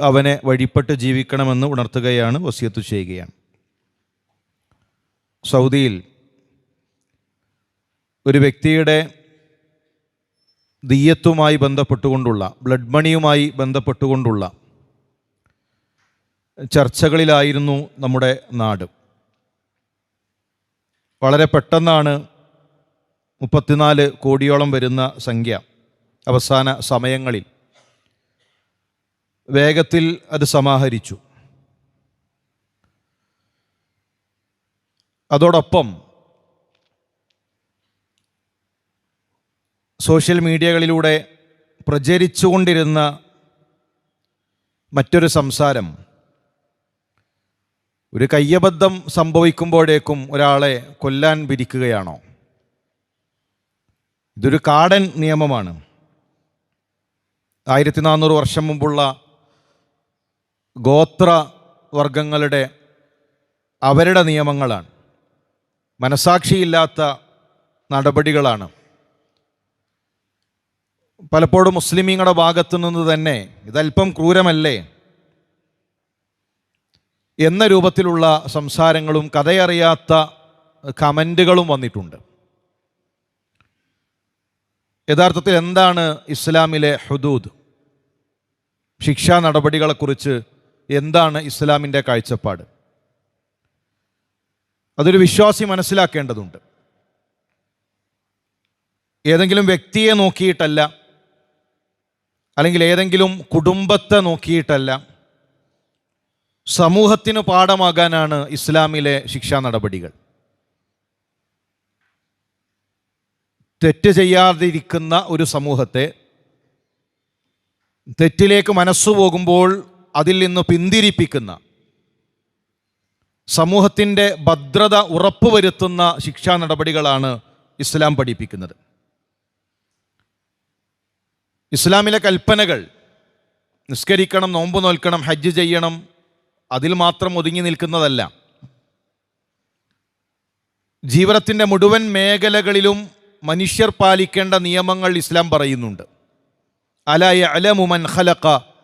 അവനെ വഴിപ്പെട്ട് ജീവിക്കണമെന്ന് ഉണർത്തുകയാണ് വസിയത്ത് ചെയ്യുകയാണ്. സൗദിയിൽ ഒരു വ്യക്തിയുടെ ദീയത്തുമായി ബന്ധപ്പെട്ടുകൊണ്ടുള്ള ബ്ലഡ് മണിയുമായി ബന്ധപ്പെട്ടുകൊണ്ടുള്ള ചർച്ചകളിലായിരുന്നു നമ്മുടെ നാട്. വളരെ പെട്ടെന്നാണ് മുപ്പത്തിനാല് കോടിയോളം വരുന്ന സംഖ്യ അവസാന സമയങ്ങളിൽ വേഗത്തിൽ അത് സമാഹരിച്ചു. അതോടൊപ്പം സോഷ്യൽ മീഡിയകളിലൂടെ പ്രചരിച്ചുകൊണ്ടിരുന്ന മറ്റൊരു സംസാരം ഒരു കയ്യബദ്ധം സംഭവിക്കുമ്പോഴേക്കും ഒരാളെ കൊല്ലാൻ വിരിക്കുകയാണോ ഇതൊരു കാടൻ നിയമമാണ്. ആയിരത്തി നാനൂറ് വർഷം മുമ്പുള്ള ഗോത്ര വർഗങ്ങളുടെ അവരുടെ നിയമങ്ങളാണ്. മനസാക്ഷിയില്ലാത്ത നടപടികളാണ്. പലപ്പോഴും മുസ്ലിമീങ്ങളുടെ ഭാഗത്തു നിന്ന് തന്നെ ഇതല്പം ക്രൂരമല്ലേ? എന്ന രൂപത്തിലുള്ള സംസാരങ്ങളും കഥയറിയാത്ത കമന്റുകളും വന്നിട്ടുണ്ട്. യഥാർത്ഥത്തിൽ എന്താണ് ഇസ്ലാമിലെ ഹുദൂദ്? ശിക്ഷാ നടപടികളെക്കുറിച്ച് എന്താണ് ഇസ്ലാമിന്റെ കാഴ്ചപ്പാട്? അതൊരു വിശ്വാസി മനസ്സിലാക്കേണ്ടതുണ്ട്. ഏതെങ്കിലും വ്യക്തിയെ നോക്കിയിട്ടല്ല അല്ലെങ്കിൽ ഏതെങ്കിലും കുടുംബത്തെ നോക്കിയിട്ടല്ല സമൂഹത്തിന് പാഠമാകാനാണ് ഇസ്ലാമിലെ ശിക്ഷാ നടപടികൾ. തെറ്റ് ചെയ്യാതിരിക്കുന്ന ഒരു സമൂഹത്തെ തെറ്റിലേക്ക് മനസ്സു പോകുമ്പോൾ അതിൽ നിന്ന് പിന്തിരിപ്പിക്കുന്ന സമൂഹത്തിന്റെ ഭദ്രത ഉറപ്പുവരുത്തുന്ന ശിക്ഷാ നടപടികളാണ് ഇസ്ലാം പഠിപ്പിക്കുന്നത്. ഇസ്ലാമിലെ കൽപ്പനകൾ നിസ്കരിക്കണം നോമ്പ് നോൽക്കണം ഹജ്ജ് ചെയ്യണം അതിൽ മാത്രം ഒതുങ്ങി നിൽക്കുന്നതല്ല. ജീവിതത്തിന്റെ മുഴുവൻ മേഖലകളിലും മനുഷ്യർ പാലിക്കേണ്ട നിയമങ്ങൾ ഇസ്ലാം പറയുന്നുണ്ട്. അലായ അലമുമൻ ഖലഖ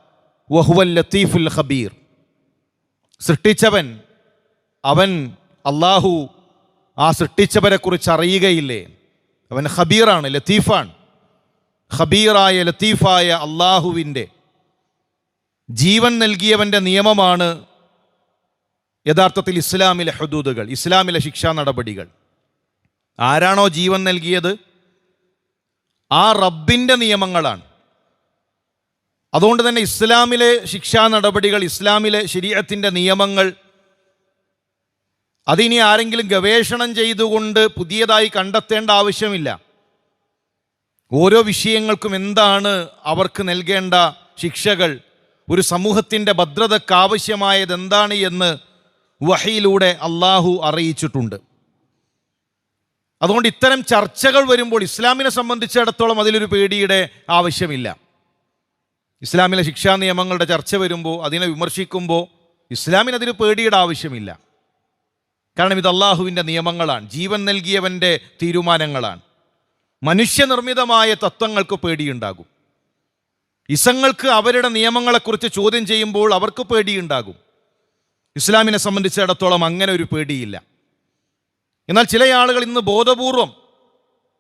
വഹുവൽ ലത്തീഫുൽ ഖബീർ. സൃഷ്ടിച്ചവൻ അവൻ അള്ളാഹു ആ സൃഷ്ടിച്ചവരെ കുറിച്ച് അറിയുകയില്ലേ? അവൻ ഖബീറാണ് ലത്തീഫാണ്. ഖബീറായ ലത്തീഫായ അള്ളാഹുവിന്റെ ജീവൻ നൽകിയവന്റെ നിയമമാണ് യഥാർത്ഥത്തിൽ ഇസ്ലാമിലെ ഹദൂദുകൾ ഇസ്ലാമിലെ ശിക്ഷാ നടപടികൾ. ആരാണോ ജീവൻ നൽകിയത്? ആ റബ്ബിന്റെ നിയമങ്ങളാണ്. അതുകൊണ്ട് തന്നെ ഇസ്ലാമിലെ ശിക്ഷാ നടപടികൾ ഇസ്ലാമിലെ ശരീരത്തിന്റെ നിയമങ്ങൾ അതിനി ആരെങ്കിലും ഗവേഷണം ചെയ്തുകൊണ്ട് പുതിയതായി കണ്ടെത്തേണ്ട ആവശ്യമില്ല. ഓരോ വിഷയങ്ങൾക്കും എന്താണ് അവർക്ക് നൽകേണ്ട ശിക്ഷകൾ ഒരു സമൂഹത്തിന്റെ ഭദ്രതയ്ക്ക് ആവശ്യമായത് എന്താണ് എന്ന് വഹയിലൂടെ അള്ളാഹു അറിയിച്ചിട്ടുണ്ട്. അതുകൊണ്ട് ഇത്തരം ചർച്ചകൾ വരുമ്പോൾ ഇസ്ലാമിനെ സംബന്ധിച്ചിടത്തോളം അതിലൊരു പേടിയുടെ ആവശ്യമില്ല. ഇസ്ലാമിലെ ശിക്ഷാ നിയമങ്ങളുടെ ചർച്ച വരുമ്പോൾ അതിനെ വിമർശിക്കുമ്പോൾ ഇസ്ലാമിന് അതിന് പേടിയുടെ ആവശ്യമില്ല. കാരണം ഇത് അള്ളാഹുവിന്റെ നിയമങ്ങളാണ് ജീവൻ നൽകിയവന്റെ തീരുമാനങ്ങളാണ്. മനുഷ്യനിർമ്മിതമായ തത്വങ്ങൾക്ക് പേടിയുണ്ടാകും. ഇസങ്ങൾക്ക് അവരുടെ നിയമങ്ങളെക്കുറിച്ച് ചോദ്യം ചെയ്യുമ്പോൾ അവർക്ക് പേടിയുണ്ടാകും. ഇസ്ലാമിനെ സംബന്ധിച്ചിടത്തോളം അങ്ങനെ ഒരു പേടിയില്ല. എന്നാൽ ചില ആളുകൾ ഇന്ന് ബോധപൂർവം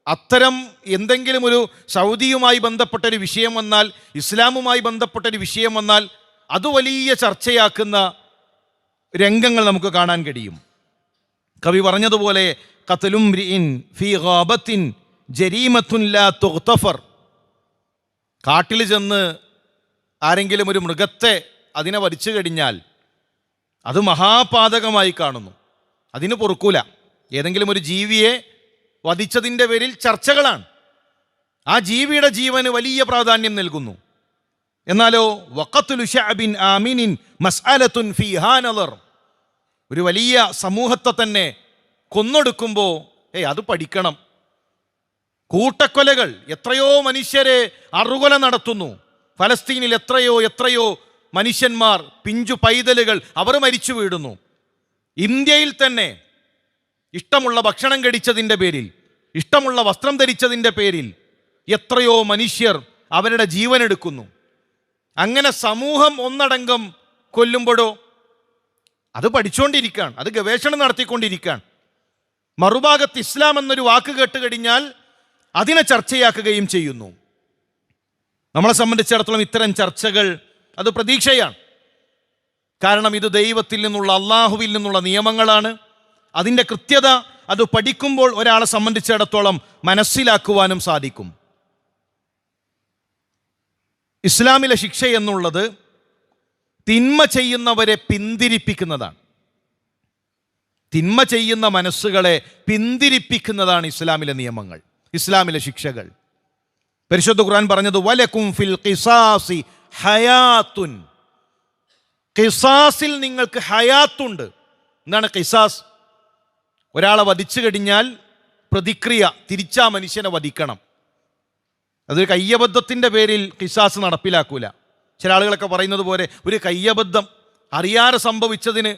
അത്തരം എന്തെങ്കിലും ഒരു സൗദിയുമായി ബന്ധപ്പെട്ടൊരു വിഷയം വന്നാൽ ഇസ്ലാമുമായി ബന്ധപ്പെട്ടൊരു വിഷയം വന്നാൽ അത് വലിയ ചർച്ചയാക്കുന്ന രംഗങ്ങൾ നമുക്ക് കാണാൻ കഴിയും. കവി പറഞ്ഞതുപോലെ കത്തലും ഫി ഗാബത്തിൻ കാട്ടിൽ ചെന്ന് ആരെങ്കിലും ഒരു മൃഗത്തെ അതിനെ വലിച്ചു കഴിഞ്ഞാൽ അത് മഹാപാതകമായി കാണുന്നു. അതിന് പൊറുക്കൂല. ഏതെങ്കിലും ഒരു ജീവിയെ വധിച്ചതിന്റെ പേരിൽ ചർച്ചകളാണ്. ആ ജീവിയുടെ ജീവന് വലിയ പ്രാധാന്യം നൽകുന്നു. എന്നാലോ വക്കത്തുലു ഷഅബിൻ ആമിനിൻ മസ്അലത്തുൻ ഫി ഹാനലർ ഒരു വലിയ സമൂഹത്തെ തന്നെ കൊന്നൊടുക്കുമ്പോൾ ഏയ് അത് പഠിക്കണം. കൂട്ടക്കൊലകൾ എത്രയോ മനുഷ്യരെ അറുകൊല നടത്തുന്നു. ഫലസ്തീനിൽ എത്രയോ എത്രയോ മനുഷ്യന്മാർ പിഞ്ചു പൈതലുകൾ അവർ മരിച്ചു വീടുന്നു ഇന്ത്യയിൽ തന്നെ ഇഷ്ടമുള്ള ഭക്ഷണം കഴിച്ചതിന്റെ പേരിൽ ഇഷ്ടമുള്ള വസ്ത്രം ധരിച്ചതിന്റെ പേരിൽ എത്രയോ മനുഷ്യർ അവരുടെ ജീവൻ എടുക്കുന്നു. അങ്ങനെ സമൂഹം ഒന്നടങ്കം കൊല്ലുമ്പോഴോ? അത് പഠിച്ചുകൊണ്ടിരിക്കുകയാണ് അത് ഗവേഷണം നടത്തിക്കൊണ്ടിരിക്കുകയാണ്. മറുഭാഗത്ത് ഇസ്ലാം എന്നൊരു വാക്ക് കേട്ട് കഴിഞ്ഞാൽ അതിനെ ചർച്ചയാക്കുകയും ചെയ്യുന്നു. നമ്മളെ സംബന്ധിച്ചിടത്തോളം ഇത്തരം ചർച്ചകൾ അത് പ്രതീക്ഷയാണ്. കാരണം ഇത് ദൈവത്തിൽ നിന്നുള്ള അള്ളാഹുവിൽ നിന്നുള്ള നിയമങ്ങളാണ്. അതിന്റെ കൃത്യത അത് പഠിക്കുമ്പോൾ ഒരാളെ സംബന്ധിച്ചിടത്തോളം മനസ്സിലാക്കുവാനും സാധിക്കും. ഇസ്ലാമിലെ ശിക്ഷ എന്നുള്ളത് തിന്മ ചെയ്യുന്നവരെ പിന്തിരിപ്പിക്കുന്നതാണ്. തിന്മ ചെയ്യുന്ന മനസ്സുകളെ പിന്തിരിപ്പിക്കുന്നതാണ് ഇസ്ലാമിലെ നിയമങ്ങൾ ഇസ്ലാമിലെ ശിക്ഷകൾ. പരിശുദ്ധ ഖുർആൻ പറഞ്ഞത് വലക്കും ഫിൽ ഖിസാസി ഹയാത്തുൻ. ഖിസാസിൽ നിങ്ങൾക്ക് ഹയാത്തുണ്ട്. എന്താണ് ഖിസാസ്? ഒരാളെ വധിച്ചു കഴിഞ്ഞാൽ പ്രതിക്രിയ തിരിച്ചാ മനുഷ്യനെ വധിക്കണം. അതൊരു കയ്യബദ്ധത്തിന്റെ പേരിൽ കിസാസ് നടപ്പിലാക്കൂല. ചില ആളുകളൊക്കെ പറയുന്നത് പോലെ ഒരു കയ്യബദ്ധം അറിയാതെ സംഭവിച്ചതിന്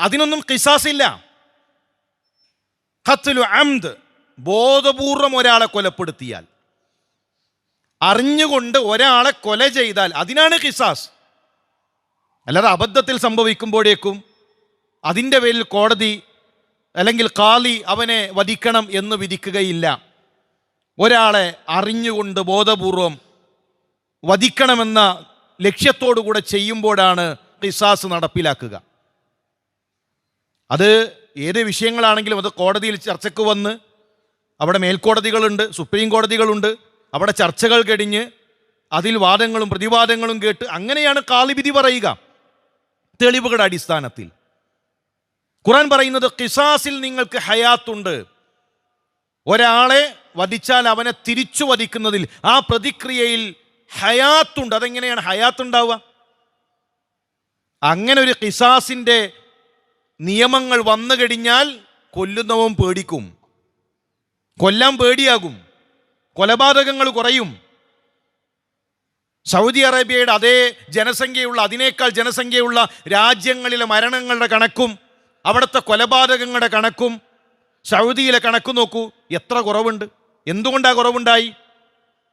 അതിനൊന്നും കിസാസ് ഇല്ല ഖത്തുലു അംദ് ബോധപൂർവം ഒരാളെ കൊലപ്പെടുത്തിയാൽ. അറിഞ്ഞുകൊണ്ട് ഒരാളെ കൊല ചെയ്താൽ അതിനാണ് കിസാസ്. അല്ലാതെ അബദ്ധത്തിൽ സംഭവിക്കുമ്പോഴേക്കും അതിന്റെ പേരിൽ കോടതി അല്ലെങ്കിൽ കാളി അവനെ വധിക്കണം എന്ന് വിധിക്കുകയില്ല. ഒരാളെ അറിഞ്ഞുകൊണ്ട് ബോധപൂർവം വധിക്കണമെന്ന ലക്ഷ്യത്തോടു കൂടെ ചെയ്യുമ്പോഴാണ് ഖിസാസ് നടപ്പിലാക്കുക. അത് ഏത് വിഷയങ്ങളാണെങ്കിലും അത് കോടതിയിൽ ചർച്ചയ്ക്ക് വന്ന് അവിടെ മേൽക്കോടതികളുണ്ട് സുപ്രീം കോടതികളുണ്ട് അവിടെ ചർച്ചകൾ കഴിഞ്ഞ് അതിൽ വാദങ്ങളും പ്രതിവാദങ്ങളും കേട്ട് അങ്ങനെയാണ് കാളിവിധി പറയുക. തെളിവുകളുടെ അടിസ്ഥാനത്തിൽ. ഖുറാൻ പറയുന്നത് കിസാസിൽ നിങ്ങൾക്ക് ഹയാത്തുണ്ട്. ഒരാളെ വധിച്ചാൽ അവനെ തിരിച്ചു വധിക്കുന്നതിൽ ആ പ്രതിക്രിയയിൽ ഹയാത്തുണ്ട്. അതെങ്ങനെയാണ് ഹയാത്തുണ്ടാവുക? അങ്ങനെ ഒരു കിസാസിന്റെ നിയമങ്ങൾ വന്നു കഴിഞ്ഞാൽ കൊല്ലുന്നവൻ പേടിക്കും. കൊല്ലാൻ പേടിയാകും. കൊലപാതകങ്ങൾ കുറയും. സൗദി അറേബ്യയുടെ അതേ ജനസംഖ്യയുള്ള അതിനേക്കാൾ ജനസംഖ്യയുള്ള രാജ്യങ്ങളിലെ മരണങ്ങളുടെ കണക്കും അവിടുത്തെ കൊലപാതകങ്ങളുടെ കണക്കും സൗദിയിലെ കണക്കും നോക്കൂ എത്ര കുറവുണ്ട്? എന്തുകൊണ്ടാണ് കുറവുണ്ടായി?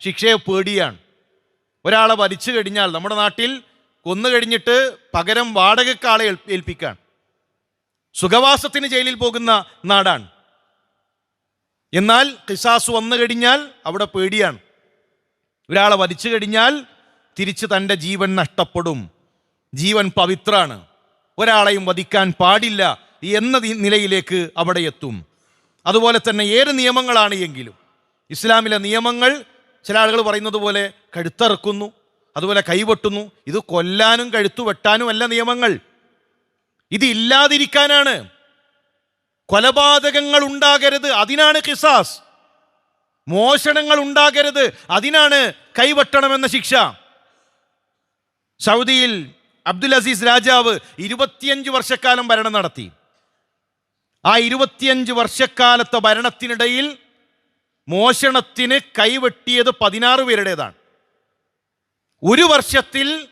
ശിക്ഷയെ പേടിയാണ്. ഒരാളെ വലിച്ചു കഴിഞ്ഞാൽ നമ്മുടെ നാട്ടിൽ കൊന്നു കഴിഞ്ഞിട്ട് പകരം വാടകക്കാളെ ഏൽപ്പ- ഏൽപ്പിക്കാൻ സുഖവാസത്തിന് ജയിലിൽ പോകുന്ന നാടാണ്. എന്നാൽ കിസാസ് വന്നു കഴിഞ്ഞാൽ അവിടെ പേടിയാണ്. ഒരാളെ വലിച്ചു കഴിഞ്ഞാൽ തിരിച്ച് തന്റെ ജീവൻ നഷ്ടപ്പെടും. ജീവൻ പവിത്രാണ് ഒരാളെയും വധിക്കാൻ പാടില്ല എന്ന നിലയിലേക്ക് അവിടെ എത്തും. അതുപോലെ തന്നെ ഏത് നിയമങ്ങളാണ് എങ്കിലും ഇസ്ലാമിലെ നിയമങ്ങൾ ചില ആളുകൾ പറയുന്നത് പോലെ കഴുത്തറക്കുന്നു അതുപോലെ കൈവെട്ടുന്നു ഇത് കൊല്ലാനും കഴുത്തു വെട്ടാനും അല്ല നിയമങ്ങൾ. ഇത് ഇല്ലാതിരിക്കാനാണ്. കൊലപാതകങ്ങൾ ഉണ്ടാകരുത് അതിനാണ് കിസാസ് മോഷണങ്ങൾ ഉണ്ടാകരുത് അതിനാണ് കൈവെട്ടണമെന്ന ശിക്ഷ. സൗദിയിൽ അബ്ദുൽ അസീസ് രാജാവ് ഇരുപത്തിയഞ്ച് വർഷക്കാലം ഭരണം നടത്തി. ആ ഇരുപത്തിയഞ്ച് വർഷക്കാലത്തെ ഭരണത്തിനിടയിൽ മോഷണത്തിന് കൈവെട്ടിയത് പതിനാറ് പേരുടേതാണ്. ഒരു വർഷത്തിൽ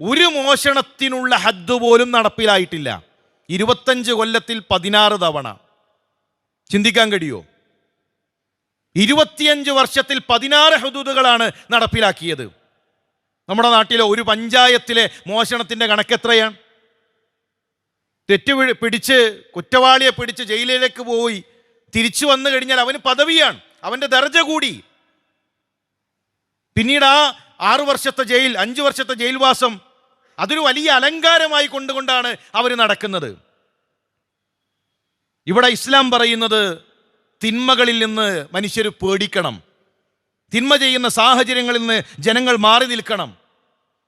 ഒരു മോഷണത്തിനുള്ള ഹദ് പോലും നടപ്പിലായിട്ടില്ല. ഇരുപത്തഞ്ച് കൊല്ലത്തിൽ പതിനാറ് തവണ. ചിന്തിക്കാൻ കഴിയുമോ ഇരുപത്തിയഞ്ച് വർഷത്തിൽ പതിനാറ് ഹദൂദുകളാണ് നടപ്പിലാക്കിയത്. നമ്മുടെ നാട്ടിലെ ഒരു പഞ്ചായത്തിലെ മോഷണത്തിന്റെ കണക്ക് എത്രയാണ് തെറ്റ് പിടിച്ച് കുറ്റവാളിയെ പിടിച്ച് ജയിലിലേക്ക് പോയി തിരിച്ചു വന്നു കഴിഞ്ഞാൽ അവന് പദവിയാണ് അവന്റെ ദർജ കൂടി. പിന്നീട് ആ ആറു വർഷത്തെ ജയിൽ അഞ്ചു വർഷത്തെ ജയിൽവാസം അതൊരു വലിയ അലങ്കാരമായി കൊണ്ടുകൊണ്ടാണ് അവർ നടക്കുന്നത്. ഇവിടെ ഇസ്ലാം പറയുന്നത് തിന്മകളിൽ നിന്ന് മനുഷ്യർ പേടിക്കണം. തിന്മ ചെയ്യുന്ന സാഹചര്യങ്ങളിൽ നിന്ന് ജനങ്ങൾ മാറി നിൽക്കണം.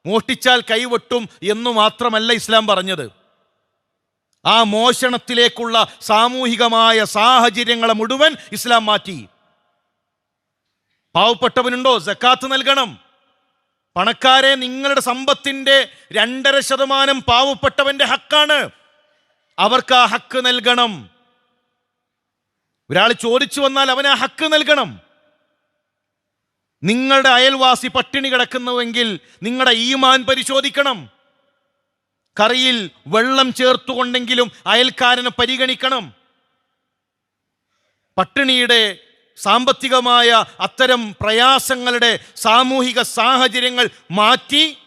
മോഷ്ടിച്ചാൽ കൈവെട്ടും എന്നു മാത്രമല്ല ഇസ്ലാം പറഞ്ഞത്. ആ മോഷണത്തിലേക്കുള്ള സാമൂഹികമായ സാഹചര്യങ്ങളെ മുഴുവൻ ഇസ്ലാം മാറ്റി. പാവപ്പെട്ടവനുണ്ടോ? ജക്കാത്ത് നൽകണം. പണക്കാരെ നിങ്ങളുടെ സമ്പത്തിന്റെ രണ്ടര ശതമാനം പാവപ്പെട്ടവന്റെ ഹക്കാണ്. അവർക്ക് ആ ഹക്ക് നൽകണം. ഒരാൾ ചോദിച്ചു വന്നാൽ അവന് ആ ഹക്ക് നൽകണം. നിങ്ങളുടെ അയൽവാസി പട്ടിണി കിടക്കുന്നുവെങ്കിൽ നിങ്ങളുടെ ഈമാൻ പരിശോധിക്കണം. കറിയിൽ വെള്ളം ചേർത്തുകൊണ്ടെങ്കിലും അയൽക്കാരനെ പരിഗണിക്കണം. പട്ടിണിയുടെ സാമ്പത്തികമായ അത്തരം പ്രയാസങ്ങളുടെ സാമൂഹിക സാഹചര്യങ്ങൾ മാറ്റി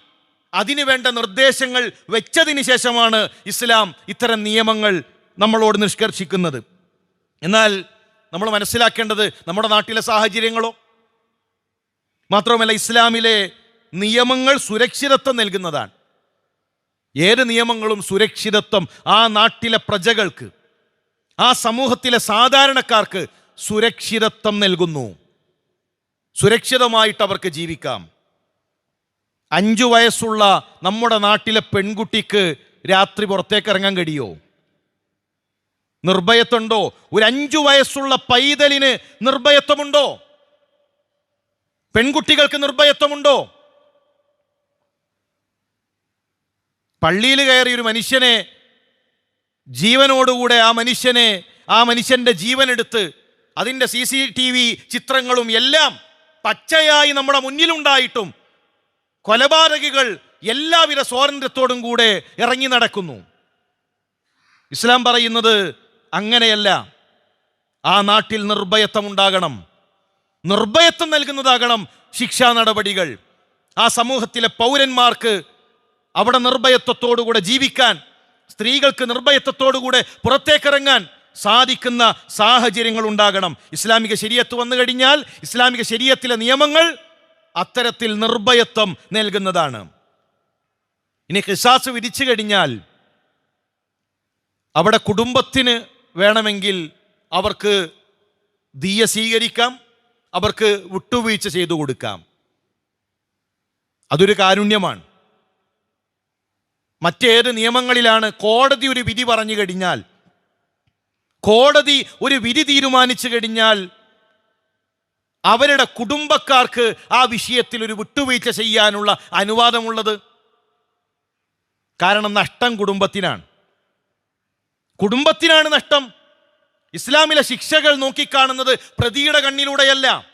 അതിനുവേണ്ട നിർദ്ദേശങ്ങൾ വെച്ചതിന് ശേഷമാണ് ഇസ്ലാം ഇത്തരം നിയമങ്ങൾ നമ്മളോട് നിഷ്കർഷിക്കുന്നത്. എന്നാൽ നമ്മൾ മനസ്സിലാക്കേണ്ടത് നമ്മുടെ നാട്ടിലെ സാഹചര്യങ്ങളോ മാത്രവുമല്ല ഇസ്ലാമിലെ നിയമങ്ങൾ സുരക്ഷിതത്വം നൽകുന്നതാണ്. ഏത് നിയമങ്ങളും സുരക്ഷിതത്വം ആ നാട്ടിലെ പ്രജകൾക്ക് ആ സമൂഹത്തിലെ സാധാരണക്കാർക്ക് സുരക്ഷിതത്വം നൽകുന്നു. സുരക്ഷിതമായിട്ട് അവർക്ക് ജീവിക്കാം. അഞ്ചു വയസ്സുള്ള നമ്മുടെ നാട്ടിലെ പെൺകുട്ടിക്ക് രാത്രി പുറത്തേക്ക് ഇറങ്ങാൻ കഴിയോ? നിർഭയത്വമുണ്ടോ? ഒരു അഞ്ചു വയസ്സുള്ള പൈതലിന് നിർഭയത്വമുണ്ടോ? പെൺകുട്ടികൾക്ക് നിർഭയത്വമുണ്ടോ? പള്ളിയിൽ കയറി ഒരു മനുഷ്യനെ ജീവനോടുകൂടെ ആ മനുഷ്യനെ ആ മനുഷ്യന്റെ ജീവനെടുത്ത് അതിന്റെ സി സി ടി വി ചിത്രങ്ങളും എല്ലാം പച്ചയായി നമ്മുടെ മുന്നിലുണ്ടായിട്ടും കൊലപാതകികൾ എല്ലാവിധ സ്വാതന്ത്ര്യത്തോടും കൂടെ ഇറങ്ങി നടക്കുന്നു. ഇസ്ലാം പറയുന്നത് അങ്ങനെയല്ല. ആ നാട്ടിൽ നിർഭയത്വം ഉണ്ടാകണം നിർഭയത്വം നൽകുന്നതാകണം ശിക്ഷാ നടപടികൾ. ആ സമൂഹത്തിലെ പൗരന്മാർക്ക് അവിടെ നിർഭയത്വത്തോടുകൂടെ ജീവിക്കാൻ സ്ത്രീകൾക്ക് നിർഭയത്വത്തോടുകൂടെ പുറത്തേക്കിറങ്ങാൻ സാധിക്കുന്ന സാഹചര്യങ്ങൾ ഉണ്ടാകണം. ഇസ്ലാമിക ശരീരത്ത് വന്നു കഴിഞ്ഞാൽ ഇസ്ലാമിക ശരീരത്തിലെ നിയമങ്ങൾ അത്തരത്തിൽ നിർഭയത്വം നൽകുന്നതാണ്. ഇനി ഖിസാസ് വിരിച്ചു കഴിഞ്ഞാൽ അവിടെ കുടുംബത്തിന് വേണമെങ്കിൽ അവർക്ക് ദീയ സ്വീകരിക്കാം. അവർക്ക് വിട്ടുവീഴ്ച ചെയ്തു കൊടുക്കാം. അതൊരു കാരുണ്യമാണ്. മറ്റേത് നിയമങ്ങളിലാണ് കോടതി ഒരു വിധി പറഞ്ഞു കഴിഞ്ഞാൽ കോടതി ഒരു വിധി തീരുമാനിച്ചു കഴിഞ്ഞാൽ അവരുടെ കുടുംബക്കാർക്ക് ആ വിഷയത്തിൽ ഒരു വിട്ടുവീഴ്ച ചെയ്യാനുള്ള അനുവാദമുള്ളത്. കാരണം നഷ്ടം കുടുംബത്തിനാണ്. കുടുംബത്തിനാണ് നഷ്ടം. ഇസ്ലാമിലെ ശിക്ഷകൾ നോക്കിക്കാണുന്നത് പ്രതിയുടെ കണ്ണിലൂടെയല്ല.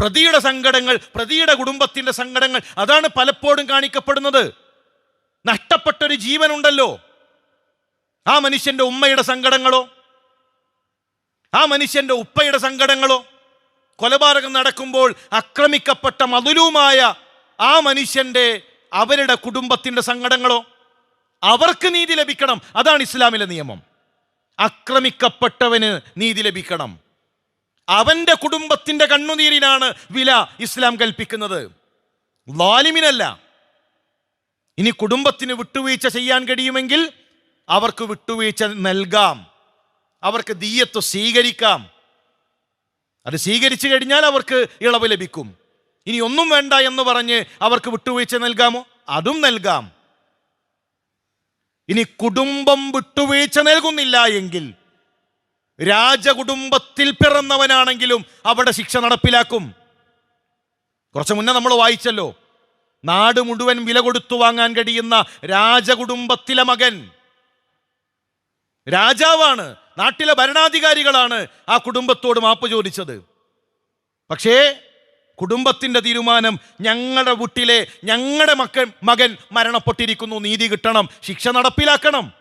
പ്രതിയുടെ സങ്കടങ്ങൾ പ്രതിയുടെ കുടുംബത്തിന്റെ സങ്കടങ്ങൾ അതാണ് പലപ്പോഴും കാണിക്കപ്പെടുന്നത്. നഷ്ടപ്പെട്ടൊരു ജീവനുണ്ടല്ലോ. ആ മനുഷ്യന്റെ ഉമ്മയുടെ സങ്കടങ്ങളോ ആ മനുഷ്യന്റെ ഉപ്പയുടെ സങ്കടങ്ങളോ കൊലപാതകം നടക്കുമ്പോൾ ആക്രമിക്കപ്പെട്ട മതുലുമായ ആ മനുഷ്യന്റെ അവരുടെ കുടുംബത്തിന്റെ സങ്കടങ്ങളോ അവർക്ക് നീതി ലഭിക്കണം. അതാണ് ഇസ്ലാമിലെ നിയമം. ആക്രമിക്കപ്പെട്ടവന് നീതി ലഭിക്കണം. അവന്റെ കുടുംബത്തിന്റെ കണ്ണുനീരിനാണ് വില ഇസ്ലാം കൽപ്പിക്കുന്നത്. ലാലിമിനല്ല. ഇനി കുടുംബത്തിന് വിട്ടുവീഴ്ച ചെയ്യാൻ കഴിയുമെങ്കിൽ അവർക്ക് വിട്ടുവീഴ്ച നൽകാം. അവർക്ക് ദീയത്വ സ്വീകരിക്കാം. അത് സ്വീകരിച്ചു കഴിഞ്ഞാൽ അവർക്ക് ഇളവ് ലഭിക്കും. ഇനി ഒന്നും വേണ്ട എന്ന് പറഞ്ഞ് അവർക്ക് വിട്ടുവീഴ്ച നൽകാമോ? അതും നൽകാം. ഇനി കുടുംബം വിട്ടുവീഴ്ച നൽകുന്നില്ല എങ്കിൽ രാജകുടുംബത്തിൽ പിറന്നവനാണെങ്കിലും അവിടെ ശിക്ഷ നടപ്പിലാക്കും. കുറച്ച് മുന്നേ നമ്മൾ വായിച്ചല്ലോ നാട് മുഴുവൻ വില കൊടുത്തു വാങ്ങാൻ കഴിയുന്ന രാജകുടുംബത്തിലെ മകൻ. രാജാവാണ് നാട്ടിലെ ഭരണാധികാരികളാണ് ആ കുടുംബത്തോട് മാപ്പ് ചോദിച്ചത്. പക്ഷേ കുടുംബത്തിന്റെ തീരുമാനം ഞങ്ങളുടെ വീട്ടിലെ ഞങ്ങളുടെ മക്കൾ മകൻ മരണപ്പെട്ടിരിക്കുന്നു. നീതി കിട്ടണം. ശിക്ഷ നടപ്പിലാക്കണം.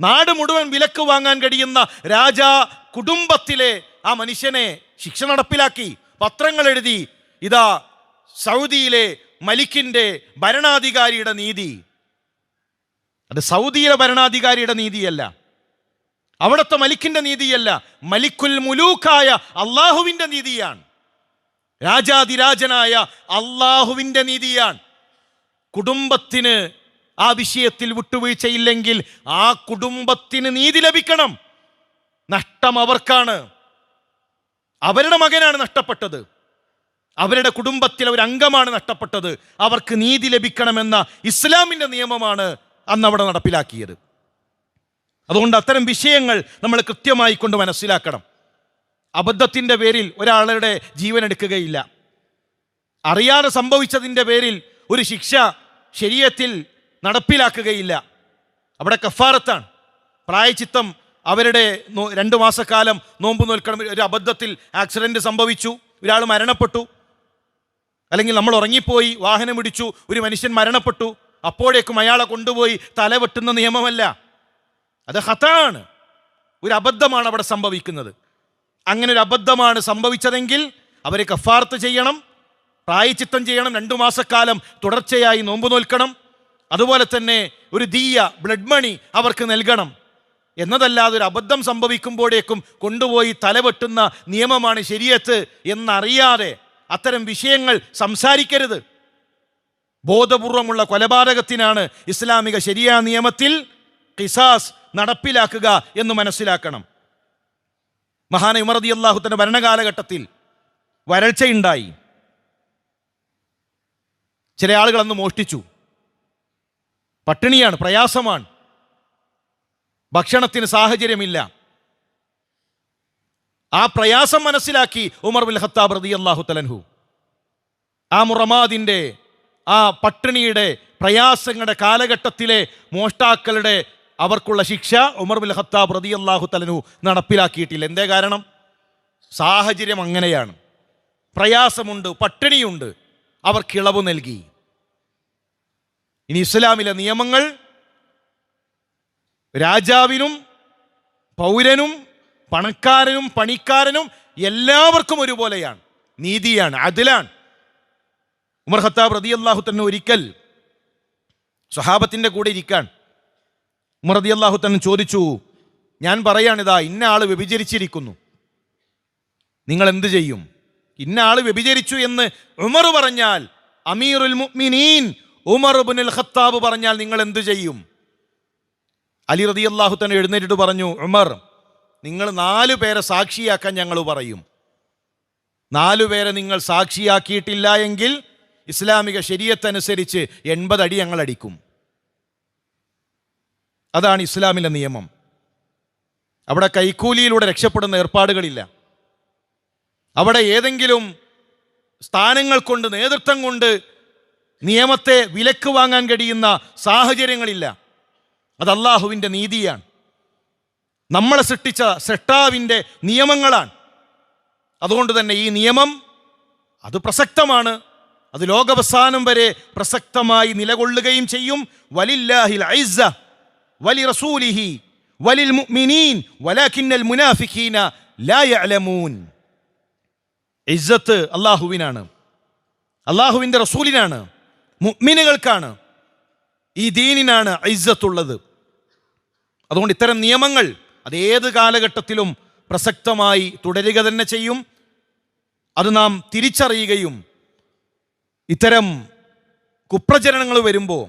നാട് മുഴുവൻ വിലക്ക് വാങ്ങാൻ കഴിയുന്ന രാജ കുടുംബത്തിലെ ആ മനുഷ്യനെ ശിക്ഷ നടപ്പിലാക്കി. പത്രങ്ങൾ എഴുതി. ഇതാ സൗദിയിലെ മലിക്കിന്റെ ഭരണാധികാരിയുടെ നീതി. അത് സൗദിയിലെ ഭരണാധികാരിയുടെ നീതിയല്ല. അവിടുത്തെ മലിക്കിന്റെ നീതിയല്ല. മലിക്കുൽ മുലൂക്കായ അള്ളാഹുവിന്റെ നീതിയാണ്. രാജാതിരാജനായ അള്ളാഹുവിന്റെ നീതിയാണ്. കുടുംബത്തിന് ആ വിഷയത്തിൽ വിട്ടുവീഴ്ചയില്ലെങ്കിൽ ആ കുടുംബത്തിന് നീതി ലഭിക്കണം. നഷ്ടം അവർക്കാണ്. അവരുടെ മകനാണ് നഷ്ടപ്പെട്ടത്. അവരുടെ കുടുംബത്തിലെ ഒരു അംഗമാണ് നഷ്ടപ്പെട്ടത്. അവർക്ക് നീതി ലഭിക്കണമെന്ന ഇസ്ലാമിന്റെ നിയമമാണ് അന്ന് അവിടെ നടപ്പിലാക്കിയത്. അതുകൊണ്ട് അത്തരം വിഷയങ്ങൾ നമ്മൾ കൃത്യമായി കൊണ്ട് മനസ്സിലാക്കണം. അബദ്ധത്തിന്റെ പേരിൽ ഒരാളുടെ ജീവൻ എടുക്കുകയില്ല. അറിയാതെ സംഭവിച്ചതിന്റെ പേരിൽ ഒരു ശിക്ഷ ശരീരത്തിൽ നടപ്പിലാക്കുകയില്ല. അവിടെ കഫാറത്താണ്. പ്രായച്ചിത്തം അവരുടെ രണ്ട് മാസക്കാലം നോമ്പ് നോൽക്കണം ഒരു അബദ്ധത്തിൽ ആക്സിഡന്റ് സംഭവിച്ചു ഒരാൾ മരണപ്പെട്ടു. അല്ലെങ്കിൽ നമ്മൾ ഉറങ്ങിപ്പോയി വാഹനം ഇടിച്ചു ഒരു മനുഷ്യൻ മരണപ്പെട്ടു. അപ്പോഴേക്കും അയാളെ കൊണ്ടുപോയി തല വെട്ടുന്ന നിയമമല്ല. അത് ഹതാണ് ഒരു അബദ്ധമാണ് അവിടെ സംഭവിക്കുന്നത്. അങ്ങനെ ഒരു അബദ്ധമാണ് സംഭവിച്ചതെങ്കിൽ അവരെ കഫാർത്ത് ചെയ്യണം പ്രായച്ചിത്തം ചെയ്യണം രണ്ടു മാസക്കാലം തുടർച്ചയായി നോമ്പ് നോൽക്കണം. അതുപോലെ തന്നെ ഒരു ദീയ ബ്ലഡ് മണി അവർക്ക് നൽകണം. എന്നതല്ലാതെ ഒരു അബദ്ധം സംഭവിക്കുമ്പോഴേക്കും കൊണ്ടുപോയി തലവെട്ടുന്ന നിയമമാണ് ശരിയത്ത് എന്നറിയാതെ അത്തരം വിഷയങ്ങൾ സംസാരിക്കരുത്. ബോധപൂർവമുള്ള കൊലപാതകത്തിനാണ് ഇസ്ലാമിക ശരിയാ നിയമത്തിൽ കിസാസ് നടപ്പിലാക്കുക എന്ന് മനസ്സിലാക്കണം. മഹാന ഉമർദി അള്ളാഹുത്തിന്റെ ഭരണകാലഘട്ടത്തിൽ വരൾച്ചയുണ്ടായി. ചില ആളുകൾ അന്ന് മോഷ്ടിച്ചു. പട്ടിണിയാണ് പ്രയാസമാണ്. ഭക്ഷണത്തിന് സാഹചര്യമില്ല. ആ പ്രയാസം മനസ്സിലാക്കി ഉമർ ബിൻ ഖത്താബ് റതി അള്ളാഹു തലൻഹു ആ മുറമാദിന്റെ ആ പട്ടിണിയുടെ പ്രയാസങ്ങളുടെ കാലഘട്ടത്തിലെ മോഷ്ടാക്കളുടെ അവർക്കുള്ള ശിക്ഷ ഉമർ ബിൻ ഖത്താബ് റതി അള്ളാഹു തലനു നടപ്പിലാക്കിയിട്ടില്ല. എന്തേ കാരണം? സാഹചര്യം അങ്ങനെയാണ്. പ്രയാസമുണ്ട് പട്ടിണിയുണ്ട്. അവർക്ക് ഇളവ് നൽകി. ഇനി ഇസ്ലാമിലെ നിയമങ്ങൾ രാജാവിനും പൗരനും പണക്കാരനും പണിക്കാരനും എല്ലാവർക്കും ഒരുപോലെയാണ്. നീതിയാണ് അതിലാണ്. ഉമർ ഖത്താബ് റതി അള്ളാഹു തന്നെ ഒരിക്കൽ സ്വഹാബത്തിന്റെ കൂടെ ഇരിക്കാൻ ഉമർ റതി അള്ളാഹു തന്നെ ചോദിച്ചു ഞാൻ പറയാണിതാ ഇന്ന ആൾ വ്യഭിചരിച്ചിരിക്കുന്നു. നിങ്ങൾ എന്ത് ചെയ്യും? ഇന്ന ആൾ വ്യഭിചരിച്ചു എന്ന് ഉമർ പറഞ്ഞാൽ അമീറുൽ മുഅ്മിനീൻ ഉമർ ബുനുൽ ഖത്താബ് പറഞ്ഞാൽ നിങ്ങൾ എന്ത് ചെയ്യും? അലി റതി അള്ളാഹു തന്നെ എഴുന്നേറ്റിട്ട് പറഞ്ഞു ഉമർ നിങ്ങൾ നാലു പേരെ സാക്ഷിയാക്കാൻ ഞങ്ങൾ പറയും. നാലു പേരെ നിങ്ങൾ സാക്ഷിയാക്കിയിട്ടില്ല എങ്കിൽ ഇസ്ലാമിക ശരീരത്തനുസരിച്ച് എൺപതടി ഞങ്ങൾ അടിക്കും. അതാണ് ഇസ്ലാമിലെ നിയമം. അവിടെ കൈക്കൂലിയിലൂടെ രക്ഷപ്പെടുന്ന ഏർപ്പാടുകളില്ല. അവിടെ ഏതെങ്കിലും സ്ഥാനങ്ങൾ കൊണ്ട് നേതൃത്വം കൊണ്ട് നിയമത്തെ വിലക്ക് വാങ്ങാൻ കഴിയുന്ന സാഹചര്യങ്ങളില്ല. അത് അള്ളാഹുവിന്റെ നീതിയാണ്. നമ്മളെ സൃഷ്ടിച്ച സെട്ടാവിന്റെ നിയമങ്ങളാണ്. അതുകൊണ്ട് തന്നെ ഈ നിയമം അത് പ്രസക്തമാണ്. അത് ലോകവസാനം വരെ പ്രസക്തമായി നിലകൊള്ളുകയും ചെയ്യും. വലില്ലാഹിൽ ഐസ വലി റസൂലിഹി വലിൽ മുഅ്മിനീൻ വലാകിന്നൽ മുനാഫിഖീന ലാ യഅലമൂൻ ഇസ്സത്ത് അള്ളാഹുവിനാണ് അള്ളാഹുവിന്റെ റസൂലിനാണ്. മുഅ്മിനുകൾക്കാണ്. ഈ ദീനിനാണ് ഇസ്സത്തുള്ളത് അതുകൊണ്ട് ഇത്തരം നിയമങ്ങൾ അത് ഏത് കാലഘട്ടത്തിലും പ്രസക്തമായി തുടരുക തന്നെ ചെയ്യും. അത് നാം തിരിച്ചറിയുകയും ഇത്തരം കുപ്രചരണങ്ങൾ വരുമ്പോൾ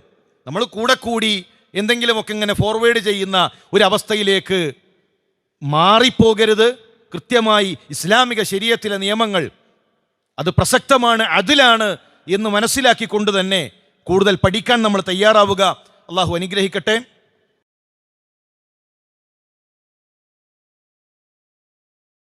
നമ്മൾ കൂടെ കൂടി എന്തെങ്കിലുമൊക്കെ ഇങ്ങനെ ഫോർവേഡ് ചെയ്യുന്ന ഒരു അവസ്ഥയിലേക്ക് മാറിപ്പോകരുത്. കൃത്യമായി ഇസ്ലാമിക ശരീരത്തിലെ നിയമങ്ങൾ അത് പ്രസക്തമാണ് അതിലാണ് എന്ന് മനസ്സിലാക്കിക്കൊണ്ട് തന്നെ കൂടുതൽ പഠിക്കാൻ നമ്മൾ തയ്യാറാവുക. അള്ളാഹു അനുഗ്രഹിക്കട്ടെ.